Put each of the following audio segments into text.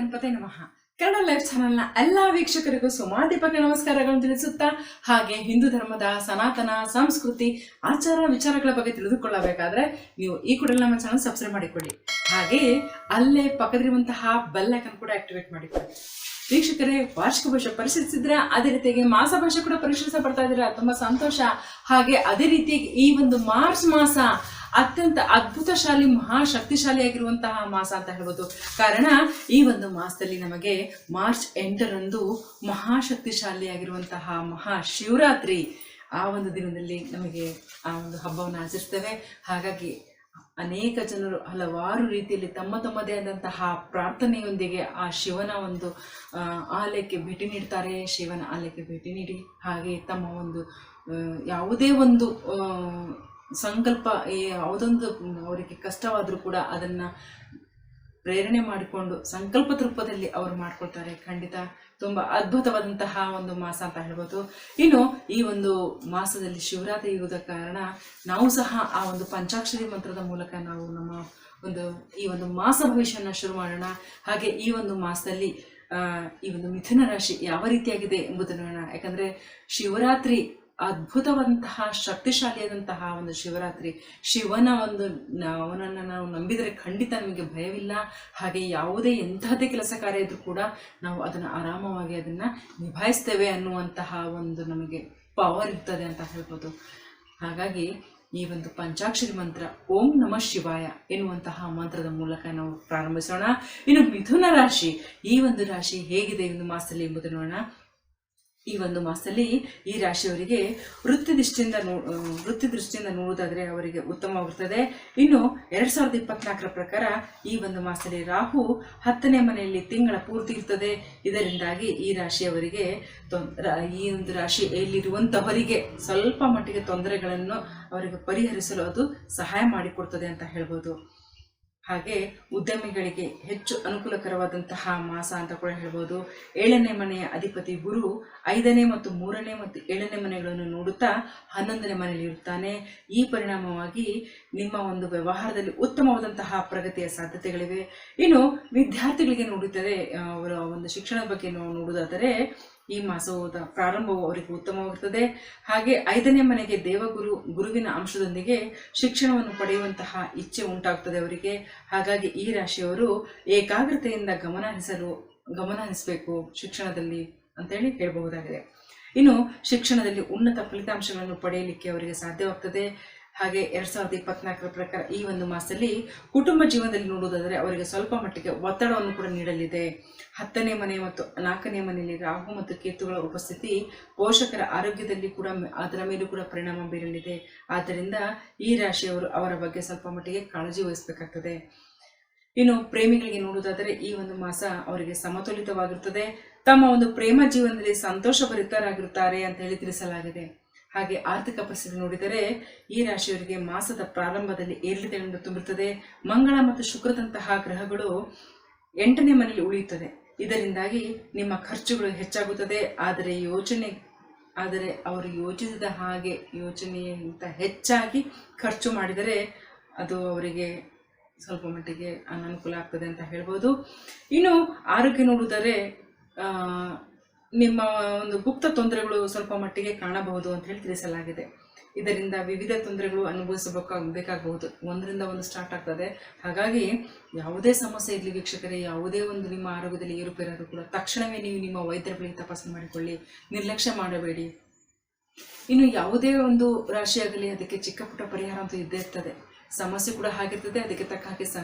ಗಣಪತಿ ನಮಃ. ಕನ್ನಡ ಲೈಫ್ ಚಾನೆಲ್ನ ಎಲ್ಲ ವೀಕ್ಷಕರಿಗೂ ಸುಮಾದೀಪಕ ನಮಸ್ಕಾರಗಳನ್ನು ತಿಳಿಸುತ್ತಾ, ಹಾಗೆ ಹಿಂದೂ ಧರ್ಮದ ಸನಾತನ, ಸಂಸ್ಕೃತಿ, ಆಚಾರ ವಿಚಾರಗಳ ಬಗ್ಗೆ ತಿಳಿದುಕೊಳ್ಳಬೇಕಾದ್ರೆ ನೀವು ಈ ಕೂಡ ನಮ್ಮ ಚಾನಲ್ ಸಬ್ಸ್ಕ್ರೈಬ್ ಮಾಡಿಕೊಳ್ಳಿ. ಹಾಗೆಯೇ ಅಲ್ಲೇ ಪಕ್ಕದಲ್ಲಿರುವಂತಹ ಬೆಲ್ ಕೂಡ ಆಕ್ಟಿವೇಟ್ ಮಾಡಿಕೊಳ್ಳಿ. ವೀಕ್ಷಕರೇ, ವಾರ್ಷಿಕ ಭಾಷೆ ಪರಿಶೀಲಿಸಿದ್ರೆ ಅದೇ ರೀತಿಯಾಗಿ ಮಾಸ ಭಾಷೆ ಕೂಡ ಪರಿಶೀಲಿಸ ಬರ್ತಾ ಇದ್ದೀರಾ? ತುಂಬಾ ಸಂತೋಷ. ಹಾಗೆ ಅದೇ ರೀತಿಯಾಗಿ ಈ ಒಂದು ಮಾರ್ಚ್ ಮಾಸ ಅತ್ಯಂತ ಅದ್ಭುತ ಅದ್ಭುತಶಾಲಿ ಮಹಾಶಕ್ತಿಶಾಲಿಯಾಗಿರುವಂತಹ ಮಾಸ ಅಂತ ಹೇಳ್ಬೋದು. ಕಾರಣ, ಈ ಒಂದು ಮಾಸದಲ್ಲಿ ನಮಗೆ ಮಾರ್ಚ್ ಎಂಟರಂದು ಮಹಾ ಶಿವರಾತ್ರಿ ಆ ಒಂದು ದಿನದಲ್ಲಿ ನಮಗೆ ಆ ಒಂದು ಹಬ್ಬವನ್ನು ಆಚರಿಸ್ತೇವೆ. ಹಾಗಾಗಿ ಅನೇಕ ಜನರು ಹಲವಾರು ರೀತಿಯಲ್ಲಿ ತಮ್ಮ ತಮ್ಮದೇ ಆದಂತಹ ಪ್ರಾರ್ಥನೆಯೊಂದಿಗೆ ಆ ಶಿವನ ಒಂದು ಆಲಯಕ್ಕೆ ಭೇಟಿ ನೀಡ್ತಾರೆ. ಶಿವನ ಆಲಯಕ್ಕೆ ಭೇಟಿ ನೀಡಿ ಹಾಗೆ ತಮ್ಮ ಒಂದು ಯಾವುದೇ ಒಂದು ಸಂಕಲ್ಪ ಯಾವುದೊಂದು ಅವರಿಗೆ ಕಷ್ಟವಾದರೂ ಕೂಡ ಅದನ್ನು ಪ್ರೇರಣೆ ಮಾಡಿಕೊಂಡು ಸಂಕಲ್ಪ ರೂಪದಲ್ಲಿ ಅವರು ಮಾಡ್ಕೊಳ್ತಾರೆ. ಖಂಡಿತ ತುಂಬ ಅದ್ಭುತವಾದಂತಹ ಒಂದು ಮಾಸ ಅಂತ ಹೇಳ್ಬೋದು. ಇನ್ನು ಈ ಒಂದು ಮಾಸದಲ್ಲಿ ಶಿವರಾತ್ರಿ ಇರುವುದ ಕಾರಣ ನಾವು ಸಹ ಆ ಒಂದು ಪಂಚಾಕ್ಷರಿ ಮಂತ್ರದ ಮೂಲಕ ನಾವು ನಮ್ಮ ಒಂದು, ಈ ಒಂದು ಮಾಸ ಭವಿಷ್ಯನ ಶುರು ಮಾಡೋಣ. ಹಾಗೆ ಈ ಒಂದು ಮಾಸದಲ್ಲಿ ಈ ಒಂದು ಮಿಥುನ ರಾಶಿ ಯಾವ ರೀತಿಯಾಗಿದೆ ಎಂಬುದನ್ನು ನೋಡೋಣ. ಯಾಕಂದ್ರೆ ಶಿವರಾತ್ರಿ ಅದ್ಭುತವಾದಂತಹ ಶಕ್ತಿಶಾಲಿಯಾದಂತಹ ಒಂದು ಶಿವರಾತ್ರಿ. ಶಿವನ ಒಂದು ಅವನನ್ನು ನಾವು ನಂಬಿದರೆ ಖಂಡಿತ ನಮಗೆ ಭಯವಿಲ್ಲ. ಹಾಗೆ ಯಾವುದೇ ಎಂತಹದೇ ಕೆಲಸ ಕಾರ್ಯ ಇದ್ರೂ ಕೂಡ ನಾವು ಅದನ್ನು ಆರಾಮವಾಗಿ ಅದನ್ನು ನಿಭಾಯಿಸ್ತೇವೆ ಅನ್ನುವಂತಹ ಒಂದು ನಮಗೆ ಪವರ್ ಇರ್ತದೆ ಅಂತ ಹೇಳ್ಬೋದು. ಹಾಗಾಗಿ ಈ ಒಂದು ಪಂಚಾಕ್ಷರಿ ಮಂತ್ರ, ಓಂ ನಮಃ ಶಿವಾಯ ಎನ್ನುವಂತಹ ಮಂತ್ರದ ಮೂಲಕ ನಾವು ಪ್ರಾರಂಭಿಸೋಣ. ಇನ್ನು ಮಿಥುನ ರಾಶಿ, ಈ ಒಂದು ರಾಶಿ ಹೇಗಿದೆ ಒಂದು ಮಾಸದಲ್ಲಿ ಎಂಬುದನ್ನು ನೋಡೋಣ. ಈ ಒಂದು ಮಾಸದಲ್ಲಿ ಈ ರಾಶಿಯವರಿಗೆ ವೃತ್ತಿ ದೃಷ್ಟಿಯಿಂದ ನೋ ವೃತ್ತಿ ದೃಷ್ಟಿಯಿಂದ ನೋಡೋದಾದರೆ ಅವರಿಗೆ ಉತ್ತಮವಾಗುತ್ತದೆ ಇನ್ನು ಎರಡು ಸಾವಿರದ ಇಪ್ಪತ್ನಾಲ್ಕರ ಪ್ರಕಾರ ಈ ಒಂದು ಮಾಸದಲ್ಲಿ ರಾಹು ಹತ್ತನೇ ಮನೆಯಲ್ಲಿ ತಿಂಗಳ ಪೂರ್ತಿ ಇರ್ತದೆ. ಇದರಿಂದಾಗಿ ಈ ರಾಶಿಯವರಿಗೆ ಈ ಒಂದು ರಾಶಿಯಲ್ಲಿರುವಂತಹವರಿಗೆ ಸ್ವಲ್ಪ ಮಟ್ಟಿಗೆ ತೊಂದರೆಗಳನ್ನು ಅವರಿಗೆ ಪರಿಹರಿಸಲು ಅದು ಸಹಾಯ ಮಾಡಿಕೊಡ್ತದೆ ಅಂತ ಹೇಳ್ಬೋದು. ಹಾಗೆ ಉದ್ಯಮಿಗಳಿಗೆ ಹೆಚ್ಚು ಅನುಕೂಲಕರವಾದಂತಹ ಮಾಸ ಅಂತ ಕೂಡ ಹೇಳ್ಬೋದು. ಏಳನೇ ಮನೆಯ ಅಧಿಪತಿ ಗುರು ಐದನೇ ಮತ್ತು ಮೂರನೇ ಮತ್ತು ಏಳನೇ ಮನೆಗಳನ್ನು ನೋಡುತ್ತಾ ಹನ್ನೊಂದನೇ ಮನೆಯಲ್ಲಿ ಇರುತ್ತಾನೆ. ಈ ಪರಿಣಾಮವಾಗಿ ನಿಮ್ಮ ಒಂದು ವ್ಯವಹಾರದಲ್ಲಿ ಉತ್ತಮವಾದಂತಹ ಪ್ರಗತಿಯ ಸಾಧ್ಯತೆಗಳಿವೆ. ಇನ್ನು ವಿದ್ಯಾರ್ಥಿಗಳಿಗೆ ನೋಡುತ್ತದೆ ಅವರ ಒಂದು ಶಿಕ್ಷಣದ ಬಗ್ಗೆ ನೋಡುವುದಾದರೆ ಈ ಮಾಸದ ಪ್ರಾರಂಭವು ಅವರಿಗೆ ಉತ್ತಮವಾಗುತ್ತದೆ. ಹಾಗೆ ಐದನೇ ಮನೆಗೆ ದೇವಗುರು ಗುರುವಿನ ಅಂಶದೊಂದಿಗೆ ಶಿಕ್ಷಣವನ್ನು ಪಡೆಯುವಂತಹ ಇಚ್ಛೆ ಉಂಟಾಗುತ್ತದೆ ಅವರಿಗೆ. ಹಾಗಾಗಿ ಈ ರಾಶಿಯವರು ಏಕಾಗ್ರತೆಯಿಂದ ಗಮನ ಹರಿಸಲು, ಗಮನ ಹರಿಸಬೇಕು ಶಿಕ್ಷಣದಲ್ಲಿ ಅಂತೇಳಿ ಹೇಳಬಹುದಾಗಿದೆ. ಇನ್ನು ಶಿಕ್ಷಣದಲ್ಲಿ ಉನ್ನತ ಫಲಿತಾಂಶಗಳನ್ನು ಪಡೆಯಲಿಕ್ಕೆ ಅವರಿಗೆ ಸಾಧ್ಯವಾಗ್ತದೆ. ಹಾಗೆ ಎರಡ್ ಸಾವಿರದ ಇಪ್ಪತ್ನಾಲ್ಕರ ಪ್ರಕಾರ ಈ ಒಂದು ಮಾಸದಲ್ಲಿ ಕುಟುಂಬ ಜೀವನದಲ್ಲಿ ನೋಡುವುದಾದರೆ ಅವರಿಗೆ ಸ್ವಲ್ಪ ಮಟ್ಟಿಗೆ ಒತ್ತಡವನ್ನು ಕೂಡ ನೀಡಲಿದೆ. ಹತ್ತನೇ ಮನೆ ಮತ್ತು ನಾಲ್ಕನೇ ಮನೆಯಲ್ಲಿ ರಾಹು ಮತ್ತು ಕೇತುಗಳ ಉಪಸ್ಥಿತಿ ಪೋಷಕರ ಆರೋಗ್ಯದಲ್ಲಿ ಕೂಡ ಅದರ ಮೇಲೂ ಕೂಡ ಪರಿಣಾಮ ಬೀರಲಿದೆ. ಆದ್ದರಿಂದ ಈ ರಾಶಿಯವರು ಅವರ ಬಗ್ಗೆ ಸ್ವಲ್ಪ ಮಟ್ಟಿಗೆ ಕಾಳಜಿ ವಹಿಸಬೇಕಾಗ್ತದೆ. ಇನ್ನು ಪ್ರೇಮಿಗಳಿಗೆ ನೋಡುವುದಾದರೆ ಈ ಒಂದು ಮಾಸ ಅವರಿಗೆ ಸಮತೋಲಿತವಾಗಿರುತ್ತದೆ. ತಮ್ಮ ಒಂದು ಪ್ರೇಮ ಜೀವನದಲ್ಲಿ ಸಂತೋಷಭರಿತರಾಗಿರುತ್ತಾರೆ ಅಂತ ಹೇಳಿ ತಿಳಿಸಲಾಗಿದೆ. ಹಾಗೆ ಆರ್ಥಿಕ ಪರಿಸ್ಥಿತಿ ನೋಡಿದರೆ ಈ ರಾಶಿಯವರಿಗೆ ಮಾಸದ ಪ್ರಾರಂಭದಲ್ಲಿ ಏರಿಳಿತಗಳಿಂದ ತುಂಬಿರುತ್ತದೆ. ಮಂಗಳ ಮತ್ತು ಶುಕ್ರದಂತಹ ಗ್ರಹಗಳು ಎಂಟನೇ ಮನೆಯಲ್ಲಿ ಉಳಿಯುತ್ತದೆ. ಇದರಿಂದಾಗಿ ನಿಮ್ಮ ಖರ್ಚುಗಳು ಹೆಚ್ಚಾಗುತ್ತದೆ. ಆದರೆ ಯೋಚನೆ, ಆದರೆ ಅವರು ಯೋಚಿಸಿದ ಹಾಗೆ ಯೋಚನೆಗಿಂತ ಹೆಚ್ಚಾಗಿ ಖರ್ಚು ಮಾಡಿದರೆ ಅದು ಅವರಿಗೆ ಸ್ವಲ್ಪ ಮಟ್ಟಿಗೆ ಅನನುಕೂಲ ಆಗ್ತದೆ ಅಂತ ಹೇಳ್ಬೋದು. ಇನ್ನು ಆರೋಗ್ಯ ನೋಡಿದರೆ ನಿಮ್ಮ ಒಂದು ಗುಪ್ತ ತೊಂದರೆಗಳು ಸ್ವಲ್ಪ ಮಟ್ಟಿಗೆ ಕಾಣಬಹುದು ಅಂತ ಹೇಳಿ ತಿಳಿಸಲಾಗಿದೆ. ಇದರಿಂದ ವಿವಿಧ ತೊಂದರೆಗಳು ಅನುಭವಿಸಬೇಕಾಗಬೇಕಾಗಬಹುದು ಒಂದರಿಂದ ಒಂದು ಸ್ಟಾರ್ಟ್ ಆಗ್ತದೆ. ಹಾಗಾಗಿ ಯಾವುದೇ ಸಮಸ್ಯೆ ಇರಲಿ ವೀಕ್ಷಕರೇ, ಯಾವುದೇ ಒಂದು ನಿಮ್ಮ ಆರೋಗ್ಯದಲ್ಲಿ ಏರುಪೇರಾದರೂ ಕೂಡ ತಕ್ಷಣವೇ ನೀವು ನಿಮ್ಮ ವೈದ್ಯರ ಬಳಿ ತಪಾಸಣೆ ಮಾಡಿಕೊಳ್ಳಿ. ನಿರ್ಲಕ್ಷ್ಯ ಮಾಡಬೇಡಿ. ಇನ್ನು ಯಾವುದೇ ಒಂದು ರಾಶಿಯಾಗಲಿ, ಅದಕ್ಕೆ ಚಿಕ್ಕ ಪುಟ್ಟ ಪರಿಹಾರ ಅಂತೂ ಇದ್ದೇ ಇರ್ತದೆ. ಸಮಸ್ಯೆ ಕೂಡ ಹಾಗಿರ್ತದೆ, ಅದಕ್ಕೆ ತಕ್ಕ ಹಾಗೆ ಸ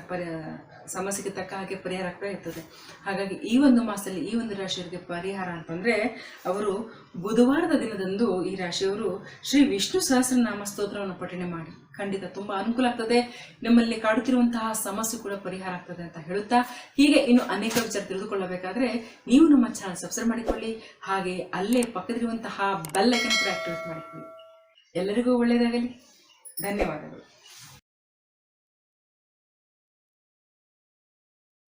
ಸಮಸ್ಯೆಗೆ ತಕ್ಕ ಹಾಗೆ ಪರಿಹಾರ ಆಗ್ತಾ ಇರ್ತದೆ. ಹಾಗಾಗಿ ಈ ಒಂದು ಮಾಸದಲ್ಲಿ ಈ ಒಂದು ರಾಶಿಯವರಿಗೆ ಪರಿಹಾರ ಅಂತಂದರೆ, ಅವರು ಬುಧವಾರದ ದಿನದಂದು ಈ ರಾಶಿಯವರು ಶ್ರೀ ವಿಷ್ಣು ಸಹಸ್ರನಾಮ ಸ್ತೋತ್ರವನ್ನು ಪಠಣೆ ಮಾಡಿ. ಖಂಡಿತ ತುಂಬ ಅನುಕೂಲ ಆಗ್ತದೆ. ನಮ್ಮಲ್ಲಿ ಕಾಡುತ್ತಿರುವಂತಹ ಸಮಸ್ಯೆ ಕೂಡ ಪರಿಹಾರ ಆಗ್ತದೆ ಅಂತ ಹೇಳುತ್ತಾ, ಹೀಗೆ ಇನ್ನು ಅನೇಕ ವಿಚಾರ ತಿಳಿದುಕೊಳ್ಳಬೇಕಾದ್ರೆ, ನೀವು ನಮ್ಮ ಚಾನಲ್ ಸಬ್ಸ್ಕ್ರೈಬ್ ಮಾಡಿಕೊಳ್ಳಿ, ಹಾಗೆ ಅಲ್ಲೇ ಪಕ್ಕದಿರುವಂತಹ ಬೆಲ್ಲೈಕನ್ ಕೂಡ ಆಕ್ಟಿವೇಟ್ ಮಾಡಿಕೊಳ್ಳಿ. ಎಲ್ಲರಿಗೂ ಒಳ್ಳೆಯದಾಗಲಿ. ಧನ್ಯವಾದಗಳು.